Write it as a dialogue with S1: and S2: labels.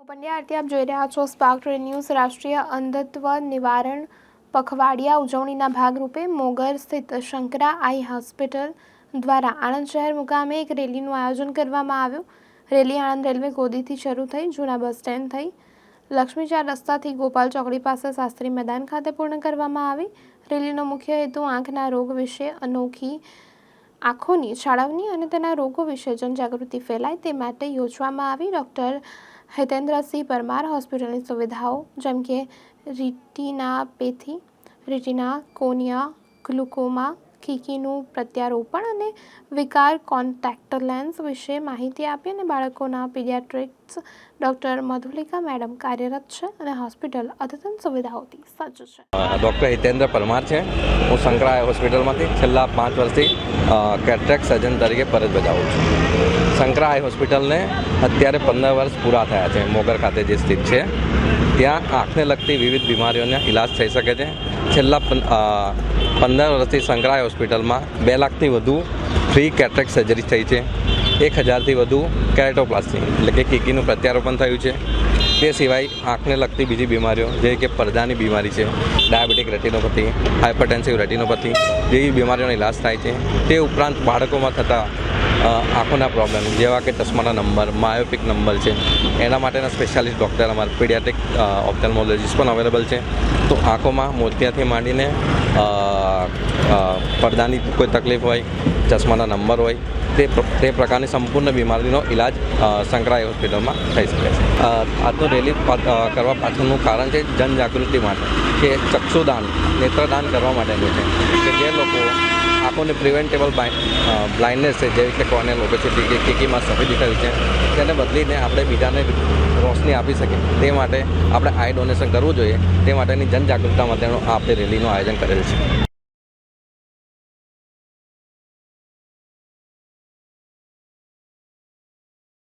S1: પંડ્યા આપ જોઈ રહ્યા છો સ્પાર્ક ન્યૂઝ રાષ્ટ્રીય અંધત્વ નિવારણ પખવાડિયા ઉજવણીના ભાગરૂપે મોગર સ્થિત શંકરા આઈ હોસ્પિટલ દ્વારા આણંદ શહેર મુકામે એક રેલીનું આયોજન કરવામાં આવ્યું. રેલી આણંદ રેલવે ગોદીથી શરૂ થઈ, જૂના બસ સ્ટેન્ડ થઈ. લક્ષ્મીચાર રસ્તાથી ગોપાલ ચોકડી પાસે શાસ્ત્રી મેદાન ખાતે પૂર્ણ કરવામાં આવી. રેલીનો મુખ્ય હેતુ આંખના રોગ વિશે અનોખી આંખોની છાળવણી અને તેના રોગો વિશે જનજાગૃતિ ફેલાય તે માટે યોજવામાં આવી. ડૉક્ટર હિતેન્દ્રસિંહ પરમાર હોસ્પિટલની સુવિધાઓ, જેમ કે રીટિનાપેથી રિટિના કોનિયા ગ્લુકોમા કીકીનું પ્રત્યારોપણ અને વિકાર કોન્ટેક્ટ લેન્સ વિશે માહિતી આપી અને બાળકોના પીડિયાટ્રિક્સ ડૉક્ટર મધુલિકા મેડમ કાર્યરત છે અને હોસ્પિટલ અદ્યતન સુવિધાઓથી સજ્જ છે.
S2: ડૉક્ટર હિતેન્દ્ર પરમાર છે. હું સંકળાય હોસ્પિટલમાંથી છેલ્લા પાંચ વર્ષથી કેટ્રેક સર્જન તરીકે ફરજ બજાવું છું. શંકરા આઈ હોસ્પિટલને અત્યારે પંદર વર્ષ પૂરા થયા છે. મોગર ખાતે જે સ્થિત છે, ત્યાં આંખને લગતી વિવિધ બીમારીઓને ઇલાજ થઈ શકે છે. છેલ્લા પંદર વર્ષથી શંકરાઈ હોસ્પિટલમાં બે લાખથી વધુ ફ્રી કેટ્રેક સર્જરી થઈ છે. એક હજારથી વધુ કેરેટોપ્લાસ્ટી એટલે કે કીકીનું પ્રત્યારોપણ થયું છે. તે સિવાય આંખને લગતી બીજી બીમારીઓ જેવી કે પડદાની બીમારી છે, ડાયાબિટીક રેટિનોપથી હાઇપરટેન્સિવ રેટિનોપથી, જેવી બીમારીઓનો ઇલાજ થાય છે. તે ઉપરાંત બાળકોમાં થતા આંખોના પ્રોબ્લેમ જેવા કે ચશ્માના નંબર માયોપિક નંબર છે. એના માટેના સ્પેશિયાલિસ્ટ ડૉક્ટર અમારા પીડિયાટિક ઓપ્થેલ્મોલોજીસ્ટ પણ અવેલેબલ છે. તો આંખોમાં મોતિયાથી માંડીને પડદાની કોઈ તકલીફ હોય, ચશ્માના નંબર હોય, તે તે પ્રકારની સંપૂર્ણ બીમારીનો ઇલાજ સંકળાય હોસ્પિટલમાં થઈ શકે છે. આજનો રેલી કરવા પાછળનું કારણ છે જનજાગૃતિ માટે, કે ચક્ષુદાન, નેત્રદાન કરવા માટેનું છે. કે જે લોકો આંખોને પ્રિવેન્ટેબલ બ્લાઇન્ડનેસ છે જેવી કે કોર્નિયલ ઓબેસિટી કે કીકીમાં સફેદ થયું છે, તેને બદલીને આપણે બીજાને રોશની આપી શકીએ. તે માટે આપણે આઈ ડોનેશન કરવું જોઈએ. તે માટેની જનજાગૃતતા માટેનું આપણે રેલીનું આયોજન કરેલ છે.